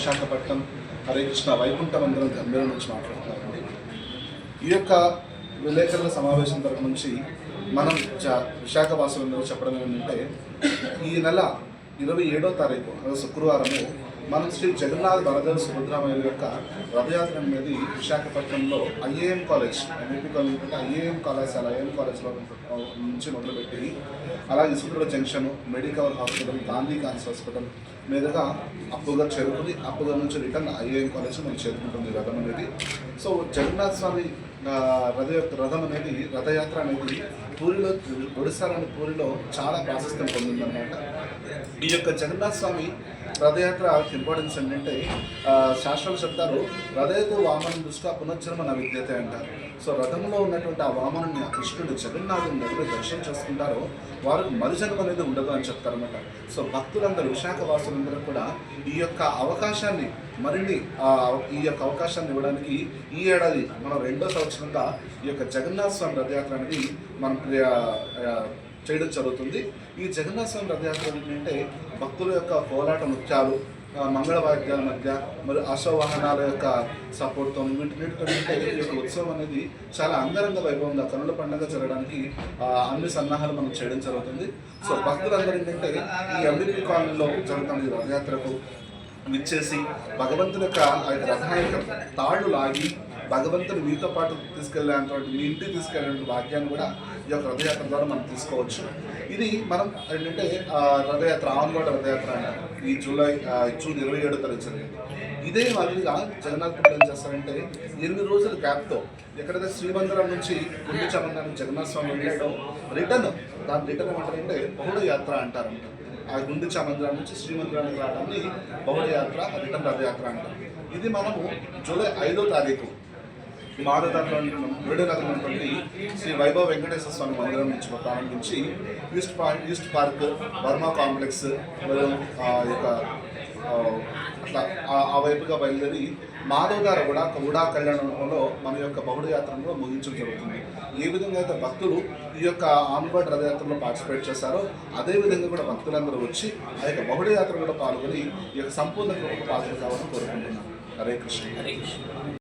విశాఖపట్నం హరే కృష్ణ వైకుంఠ మందిరం గంభీరం నుంచి మాట్లాడుతున్నామండి. ఈ యొక్క విలేకరుల సమావేశం తరపు నుంచి మనం చ- విశాఖ వాసులందరూ చెప్పడం ఏంటంటే ఈ నెల ఇరవై ఏడో తారీఖు అదే శుక్రవారము మనం శ్రీ జగన్నాథ్ బలదేవ్ సుభద్రామయ్య యొక్క రథయాత్ర అనేది విశాఖపట్నంలో ఐఏఎం కాలేజ్ ఎంపీ కాలేజ్ అంటే ఐఏఎం కళాశాల ఐఏఎం కాలేజ్లో నుంచి మొదలుపెట్టి అలాగే Subrahma junction medical hospital Gandhi cancer hospital మీదుగా అప్పుగా చేరుకుని అప్పుగా నుంచి రిటర్న్ ఐఏఎం కాలేజ్ మనం చేరుకుంటుంది రథం అనేది. సో జగన్నాథ్ స్వామి రథ రథం అనేది రథయాత్ర అనేది పూరిలో ఒడిశాలోని పూరిలో చాలా ప్రాశస్త్యం పొందిందన్నమాట. ఈ యొక్క జగన్నాథ స్వామి రథయాత్ర ఇంపార్టెన్స్ ఏంటంటే ఆ, శాస్త్రాలు చెప్తారు రథయకు వామనం దృష్ట్యా పునర్జన్మ నా విద్యతే అంటారు. సో రథంలో ఉన్నటువంటి ఆ వామనుని ఆ కృష్ణుడు జగన్నాథుని ఎవరు దర్శనం చేసుకుంటారో. వారికి మరుజన్మ అనేది ఉండదు అని చెప్తారన్నమాట. సో భక్తులందరూ విశాఖ వాసులందరూ కూడా ఈ యొక్క అవకాశాన్ని మరిన్ని ఆ, ఈ యొక్క అవకాశాన్ని ఇవ్వడానికి ఈ ఏడాది మనం రెండో సంవత్సరంగా ఈ యొక్క జగన్నాథ స్వామి రథయాత్ర అనేది మనం చేయడం జరుగుతుంది. ఈ జగన్నాథ స్వామి రథయాత్ర ఏంటంటే భక్తుల యొక్క కోలాట నృత్యాలు మంగళవాద్యాల మధ్య మరియు అశ్వవాహనాల యొక్క సపోర్ట్తో వీటితో ఈ యొక్క ఉత్సవం అనేది చాలా అంగరంగ వైభవంగా కనుల పండుగ జరగడానికి అన్ని సన్నాహాలు మనం చేయడం జరుగుతుంది. సో భక్తులందరూ ఏంటంటే ఈ ఎంబీపీ కాలనీలో జరుగుతున్న ఈ రథయాత్రకు విచ్చేసి భగవంతుని యొక్క ఆ యొక్క యొక్క తాళ్ళు లాగి భగవంతుడు మీతో పాటు తీసుకెళ్ళినటువంటి మీ ఇంటికి తీసుకెళ్ళిన భాగ్యాన్ని కూడా ఈ యొక్క రథయాత్ర ద్వారా మనం తీసుకోవచ్చు. ఇది మనం ఏంటంటే రథయాత్ర ఆన్లోడ్ రథయాత్ర అంటారు ఈ జూలై జూన్ ఇరవై ఏడు తారీఖు జరిగింది. ఇదే మాదిరిగా జగన్నాథ్ పుట్టి ఏం చేస్తారంటే ఎనిమిది రోజుల గ్యాప్తో ఎక్కడైతే శ్రీమందిరం నుంచి గుండిచమందానికి జగన్నాథ స్వామి వెళ్ళాడో రిటర్న్ దాని రిటర్న్ ఏమంటారంటే బహుళ యాత్ర అంటారు ఆ గుండిచా మందిరం నుంచి శ్రీమందిరానికి రావడాన్ని బహుళ యాత్ర రిటర్న్ రథయాత్ర అంటారు. ఇది మనము జూలై ఐదో తారీఖు మాధవదాట్లో విడుదల శ్రీ వైభవ వెంకటేశ్వర స్వామి మందిరం నుంచి ప్రారంభించి east park east park Burma complex మరియు ఆ యొక్క అట్లా ఆ- వైపుగా బయలుదేరి మాధవదార కూడా ఉడా కళ్యాణంలో మన యొక్క బహుళ యాత్రలో ముగించడం జరుగుతుంది. ఏ విధంగా అయితే భక్తులు ఈ యొక్క ఆన్వర్డ్ రథయాత్రలో పార్టిసిపేట్ చేశారో అదే విధంగా కూడా భక్తులందరూ వచ్చి ఆ యొక్క బహుళ యాత్ర కూడా పాల్గొని ఈ యొక్క సంపూర్ణ కృపకు పాత్ర కావాలని కోరుకుంటున్నాను హరే కృష్ణ. హరే కృష్ణ.